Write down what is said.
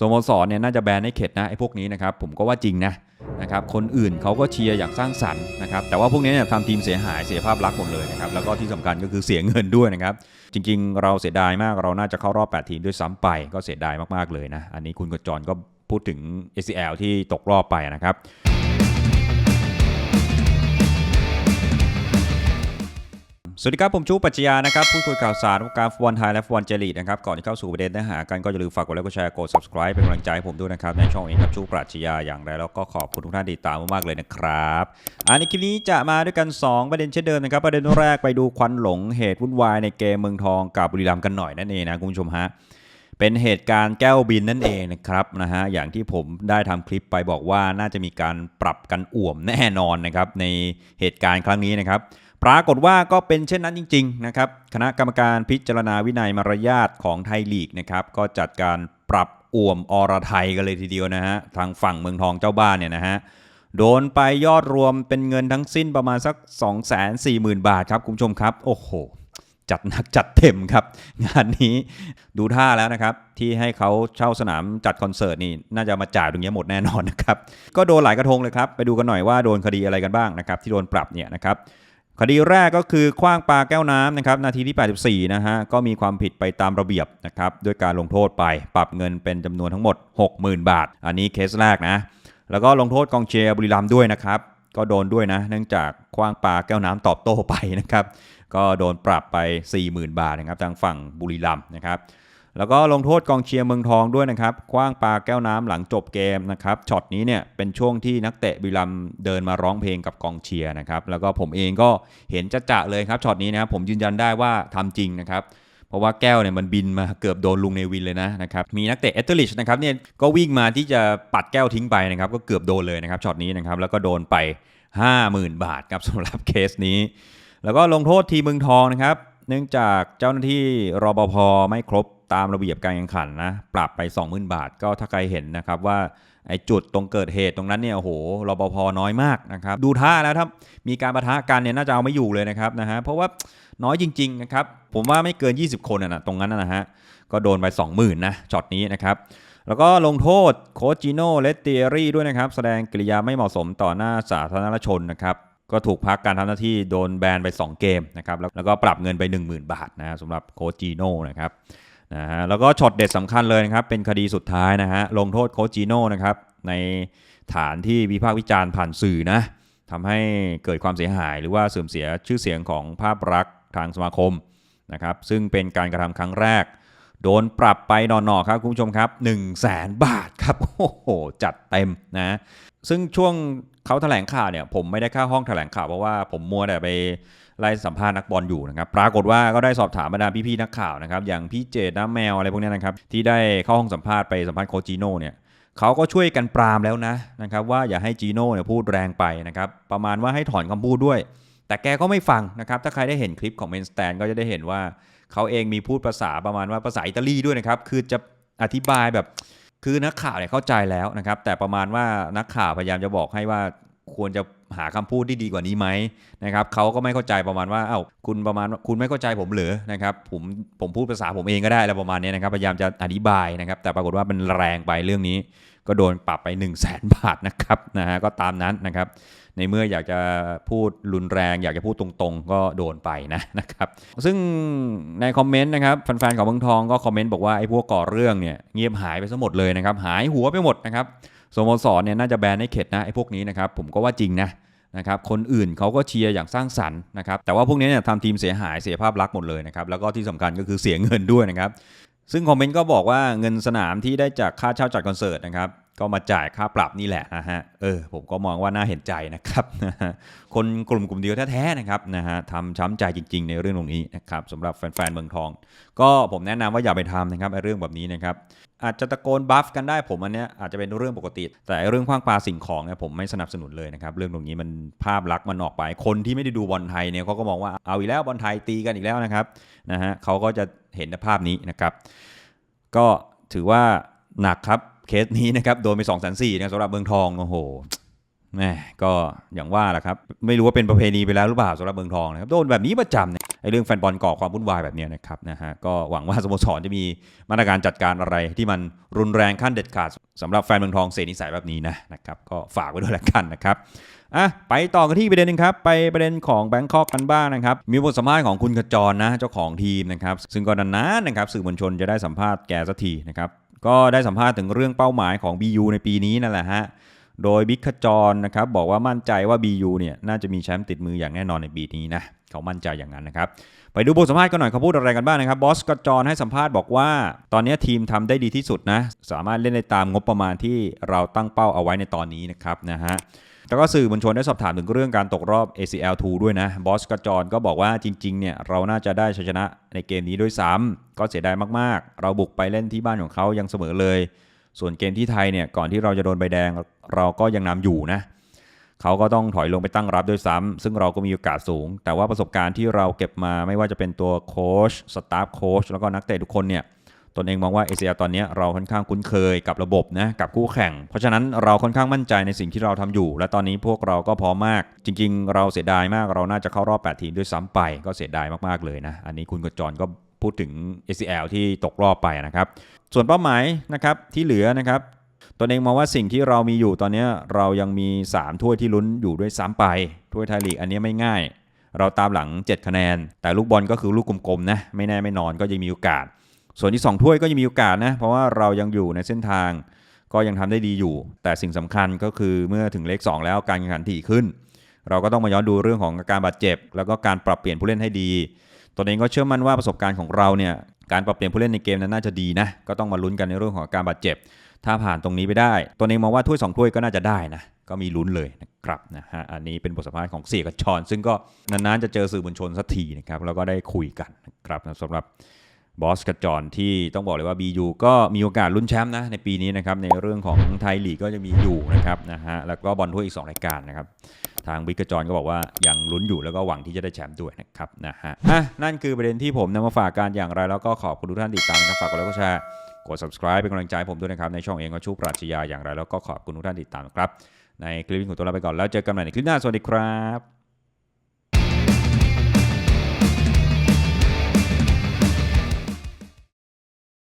สโมสรเนี่ยน่าจะแบนให้เข็ดนะไอ้พวกนี้นะครับผมก็ว่าจริงนะนะครับคนอื่นเขาก็เชียร์อย่างสร้างสรรค์นะครับแต่ว่าพวกนี้เนี่ยทำทีมเสียหายเสียภาพลักษณ์หมดเลยนะครับแล้วก็ที่สำคัญก็คือเสียเงินด้วยนะครับจริงๆ เราเสียดายมากเราน่าจะเข้ารอบ 8 ทีมด้วยซ้ำไปก็เสียดายมากๆเลยนะอันนี้คุณกจรก็พูดถึง ACL ที่ตกรอบไปนะครับ สวัสดีครับ ผมชูปัจจยานะครับพูดคุยข่าวสารวงการฟุตบอลไทยและฟุตบอลเจลีกนะครับก่อนที่เข้าสู่ประเด็นเนื้อหากันก็อย่าลืมฝากกดไลค์กดแชร์กด subscribe เป็นกำลังใจให้ผมด้วยนะครับในช่องเองครับชูปรัชญาอย่างไรแล้วก็ขอบคุณทุกท่านติดตามมากๆเลยนะครับอันในคลิปนี้จะมาด้วยกัน 2 ประเด็นเช่นเดิมนะครับประเด็นแรกไปดูควันหลงเหตุวุ่นวายในเกมเมืองทองกับบุรีรัมย์กันหน่อยนั่นเองนะคุณผู้ชมฮะเป็นเหตุการณ์แก้วบินนั่นเองนะครับนะฮะอย่างที่ผมได้ทำคลิปไปบอกว่าน่าจะมีการปรับกันอ่วมแน่นอนนะครับในเหตุการณ์ครั้งนี้นะครับ ปรากฏว่าก็เป็นเช่นนั้นจริงๆนะครับคณะกรรมการพิจารณาวินัยมารยาทของไทยลีกนะครับก็จัดการปรับอ่วมอรไทยกันเลยทีเดียวนะฮะทางฝั่งเมืองทองเจ้าบ้านเนี่ยนะฮะโดนไปยอดรวมเป็นเงินทั้งสิ้นประมาณสัก 240,000 บาทครับคุณผู้ชมครับ โอ้โห จัดหนักจัดเต็มครับ งานนี้ดูท่าแล้วนะครับ ที่ให้เขาเช่าสนามจัดคอนเสิร์ตนี่น่าจะมาจ่ายตรงนี้หมดแน่นอนนะครับ ก็โดนหลายกระทงเลยครับ ไปดูกันหน่อยว่าโดนคดีอะไรกันบ้างนะครับ ที่โดนปรับเนี่ยนะครับ คดีแรกก็คือคว้างปลาแก้วน้ำนะครับนาทีที่ 84 นะฮะ ก็มีความผิดไปตามระเบียบนะครับด้วยการลงโทษไปปรับเงินเป็นจำนวนทั้งหมด 60,000 บาท อันนี้เคสแรกนะ แล้วก็ลงโทษกองเชียร์บุรีรัมย์ด้วยนะครับ ก็โดนด้วยนะ เนื่องจากคว้างปลาแก้วน้ำตอบโต้ไปนะครับ ก็โดนปรับไป 40,000 บาทนะครับทางฝั่งบุรีรัมย์นะครับ แล้วก็ลงโทษกองเชียร์เมืองทองด้วยนะครับ คว้างปลาแก้วน้ำหลังจบเกมนะครับ ช็อตนี้เนี่ยเป็นช่วงที่นักเตะบุรีรัมเดินมาร้องเพลงกับกองเชียร์นะครับ แล้วก็ผมเองก็เห็นจะจะเลยครับช็อตนี้นะครับผมยืนยันได้ว่าทำจริงนะครับ เพราะว่าแก้วเนี่ยมันบินมาเกือบโดนลุงเนวินเลยนะนะครับ มีนักเตะเอตเทอร์ลิชนะครับเนี่ยก็วิ่งมาที่จะปัดแก้วทิ้งไปนะครับ ก็เกือบโดนเลยนะครับช็อตนี้นะครับ แล้วก็โดนไป 50,000 บาทครับสำหรับเคสนี้ แล้วก็ลงโทษทีมเมืองทองนะครับ เนื่องจากเจ้าหน้าที่รปภไม่ครบตามระเบียบการแข่งขันนะ ปรับไป 20,000 บาท ก็ถ้าใครเห็นนะครับว่าไอ้จุดตรงเกิดเหตุตรงนั้นเนี่ยโอ้โหรปภน้อยมากนะครับ ดูท่าแล้วถ้ามีการประทะกันเนี่ยน่าจะเอาไม่อยู่เลยนะครับนะฮะเพราะว่าน้อยจริงๆนะครับผมว่าไม่เกิน 20 คนนะตรงนั้นนะฮะก็โดนไป 20,000นะช็อตนี้นะครับแล้วก็ลงโทษโคจิโน่เลตเตียรี่ด้วยนะครับ แสดงกิริยาไม่เหมาะสมต่อหน้าสาธารณชนนะครับ ก็ถูกพักการทำหน้าที่โดนแบนไป 2 เกมนะครับแล้วก็ปรับเงินไป 10,000 บาทนะสำหรับโคชจิโน่นะครับนะฮะแล้วก็ช็อตเด็ดสำคัญเลยนะครับ เป็นคดีสุดท้ายนะฮะลงโทษโคชจิโน่นะครับในฐานที่วิพากษ์วิจารณ์ผ่านสื่อนะทำให้เกิดความเสียหาย หรือว่าเสื่อมเสียชื่อเสียงของภาพลักษณ์ทางสมาคมนะครับซึ่งเป็นการกระทำครั้งแรก โดนปรับไปหนอๆครับคุณผู้ชมครับ 1 0 0 0 0แสนบาทครับโอ้โหจัดเต็มนะ ซึ่งช่วงเขาแถลงข่าวเนี่ยผมไม่ได้เข้าห้องแถลงข่าวเพราะว่าผมมัวแต่ไปไล่สัมภาษณ์นักบอลอยู่นะครับปรากฏว่าก็ได้สอบถามบรรดาพี่ๆนักข่าวนะครับอย่างพี่เจดน้าแมวอะไรพวกนี้นะครับที่ได้เข้าห้องสัมภาษณ์ไปสัมภาษณ์โคจีโน่เนี่ยเขาก็ช่วยกันปรามแล้วนะนะครับว่าอย่าให้จีโน่เนี่ยพูดแรงไปนะครับประมาณว่าให้ถอนคำพูดด้วย แต่แกก็ไม่ฟังนะครับถ้าใครได้เห็นคลิปของเมนสแตนก็จะได้เห็นว่าเขาเองมีพูดภาษาประมาณว่าภาษาอิตาลีด้วยนะครับคือจะอธิบายแบบ คือนักข่าวเนี่ยเข้าใจแล้วนะครับ แต่ประมาณว่านักข่าวพยายามจะบอกให้ว่าควรจะหาคำพูดที่ดีกว่านี้ไหมนะครับเขาก็ไม่เข้าใจประมาณว่าเอ้าคุณประมาณคุณไม่เข้าใจผมเหรือนะครับผมผมพูดภาษาผมเองก็ได้อะไรประมาณนี้นะครับพยายามจะอธิบายนะครับ แต่ปรากฏว่ามันแรงไปเรื่องนี้ ก็โดนปรับไป 1 0 0 0 0แสนบาทนะครับนะฮะก็ตามนั้นนะครับ ในเมื่ออยากจะพูดรุนแรง อยากจะพูดตรงๆ ก็โดนไปนะนะครับซึ่งในคอมเมนต์นะครับแฟนๆของเมืองทองก็คอมเมนต์บอกว่าไอ้พวกก่อเรื่องเนี่ยเงียบหายไปซะหมดเลยนะครับหายหัวไปหมดนะครับสโมสรเนี่ยน่าจะแบนให้เข็ดนะไอ้พวกนี้นะครับผมก็ว่าจริงนะนะครับคนอื่นเขาก็เชียร์อย่างสร้างสรรค์นะครับแต่ว่าพวกนี้เนี่ยทำทีมเสียหายเสียภาพลักษณ์หมดเลยนะครับแล้วก็ที่สำคัญก็คือเสียเงินด้วยนะครับซึ่งคอมเมนต์ก็บอกว่าเงินสนามที่ได้จากค่าเช่าจัดคอนเสิร์ตนะครับ ก็มาจ่ายค่าปรับนี่แหละนะฮะ เออผมก็มองว่าน่าเห็นใจนะครับ คนกลุ่มกลุ่มเดียวแท้ๆนะครับนะฮะทำช้ำใจจริงๆ ในเรื่องตรงนี้นะครับสำหรับแฟนๆเมืองทอง ก็ผมแนะนำว่าอย่าไปทำนะครับไอ้เรื่องแบบนี้นะครับอาจจะตะโกนบัฟกันได้ผมอันเนี้ยอาจจะเป็นเรื่องปกติ แต่เรื่องคว้างปลาสิ่งของเนี่ยผมไม่สนับสนุนเลยนะครับเรื่องตรงนี้มันภาพลักษณ์มันออกไป คนที่ไม่ได้ดูบอลไทยเนี่ยเขาก็มองว่าเอาอีกแล้วบอลไทยตีกันอีกแล้วนะครับนะฮะเขาก็จะเห็นภาพนี้นะครับ ก็ถือว่าหนักครับ เคสนี้นะครับโดนไป2องแสนสี่นะสำหรับเมืองทองโอ้โหแหมก็อย่างว่าแหละครับ ไม่รู้ว่าเป็นประเพณีไปแล้วหรือเปล่าสำหรับเมืองทองนะครับโดนแบบนี้ประจำเนี่ยไอ้เรื่องแฟนบอลก่อความวุ่นวายแบบนี้นะครับนะฮะก็หวังว่าสโมสรจะมีมาตรการจัดการอะไรที่มันรุนแรงขั้นเด็ดขาดสำหรับแฟนเมืองทองเสียนิสัยแบบนี้นะนะครับก็ฝากไว้ด้วยละกันนะครับอะไปต่อกันที่ประเด็นหนึงครับ ไปประเด็นของแบงคอกกันบ้างนะครับ มีบทสัมภาษณ์ของคุณขจรนะเจ้าของทีมนะครับ ซึ่งก็นานๆนะครับสื่อมวลชนจะได้สัมภาษณ์แกสักทีนะครับ ก็ได้สัมภาษณ์ถึงเรื่องเป้าหมายของ BU ในปีนี้นั่นแหละฮะ โดยบิ๊กขจรนะครับบอกว่ามั่นใจว่า BU เนี่ยน่าจะมีแชมป์ติดมืออย่างแน่นอนในปีนี้นะเขามั่นใจอย่างนั้นนะครับ ไปดูบทสัมภาษณ์กันหน่อยเขาพูดอะไรกันบ้างนะครับบอสกจรให้สัมภาษณ์บอกว่า ตอนนี้ทีมทำได้ดีที่สุดนะ สามารถเล่นได้ตามงบประมาณที่เราตั้งเป้าเอาไว้ในตอนนี้นะครับนะฮะ แล้วก็สื่อมวลชนได้สอบถามถึงเรื่องการตกรอบ ACL 2 ด้วยนะ บอสกจรก็บอกว่าจริงๆเนี่ยเราน่าจะได้ชัยชนะในเกมนี้ด้วยซ้ำก็เสียดายมากๆ เราบุกไปเล่นที่บ้านของเขายังเสมอเลย ส่วนเกมที่ไทยเนี่ยก่อนที่เราจะโดนใบแดงเราก็ยังนำอยู่นะเขาก็ต้องถอยลงไปตั้งรับด้วยซ้ำซึ่งเราก็มีโอกาสสูง แต่ว่าประสบการณ์ที่เราเก็บมาไม่ว่าจะเป็นตัวโค้ชสตาฟโค้ชแล้วก็นักเตะทุกคนเนี่ย ตนเองมองว่าเอเชียตอนนี้เราค่อนข้างคุ้นเคยกับระบบนะกับคู่แข่ง เพราะฉะนั้นเราค่อนข้างมั่นใจในสิ่งที่เราทำอยู่ และตอนนี้พวกเราก็พร้อมมาก จริง ๆ เราเสียดายมากเราน่าจะเข้ารอบ 8 ทีมด้วยซ้ำไปก็เสียดายมากๆเลยนะ อันนี้คุณกจรก็พูดถึง ACL ที่ตกรอบไปนะครับ ส่วนเป้าหมายนะครับที่เหลือนะครับตนเองมองว่าสิ่งที่เรามีอยู่ตอนนี้เรายังมี 3 ถ้วยที่ลุ้นอยู่ด้วยซ้ำไป ถ้วยไทยลีกอันนี้ไม่ง่าย เราตามหลัง 7 คะแนน แต่ลูกบอลก็คือลูกกลมๆนะ ไม่แน่ไม่นอนก็ยังมีโอกาส ส่วนที่ 2 ถ้วยก็ยังมีโอกาสนะ เพราะว่าเรายังอยู่ในเส้นทาง ก็ยังทำได้ดีอยู่ แต่สิ่งสำคัญก็คือเมื่อถึงเลข 2 แล้วการแข่งขันถี่ขึ้น เราก็ต้องมาย้อนดูเรื่องของการบาดเจ็บ แล้วก็การปรับเปลี่ยนผู้เล่นให้ดีตนเองก็เชื่อมั่นว่าประสบการณ์ของเราเนี่ยการปรับเปลี่ยนผู้เล่นในเกมนั้นน่าจะดีนะก็ต้องมาลุ้นกันในเรื่องของการบาดเจ็บ ถ้าผ่านตรงนี้ไปได้ตนเองมองว่าถ้วยสองถ้วยก็น่าจะได้นะก็มีลุ้นเลยนะครับนะฮะอันนี้เป็นบทสัมภาษณ์ของเสียกับชอน ซึ่งก็นานๆจะเจอสื่อมวลชนสักทีนะครับแล้วก็ได้คุยกันนะครับสำหรับ บอสกระจรที่ต้องบอกเลยว่า BU ก็มีโอกาสลุ้นแชมป์นะในปีนี้นะครับ ในเรื่องของไทยลีกก็จะมีอยู่นะครับนะฮะแล้วก็บอลถ้วยอีก 2 รายการนะครับ ทางบิ๊กกระจรก็บอกว่ายังลุ้นอยู่แล้วก็หวังที่จะได้แชมป์ด้วยนะครับนะฮะอะนั่นคือประเด็นที่ผมนำมาฝากการอย่างไร แล้วก็ขอบคุณทุกท่านติดตามนะครับฝากกดไลค์กดแชร์กด subscribe เป็นกำลังใจผมด้วยนะครับในช่องเองก็ชูปรัชญาอย่างไร แล้วก็ขอบคุณทุกท่านติดตามครับในคลิปนี้ผมตัวลาไปก่อนแล้วเจอกันใหม่ในคลิปหน้าสวัสดีครับ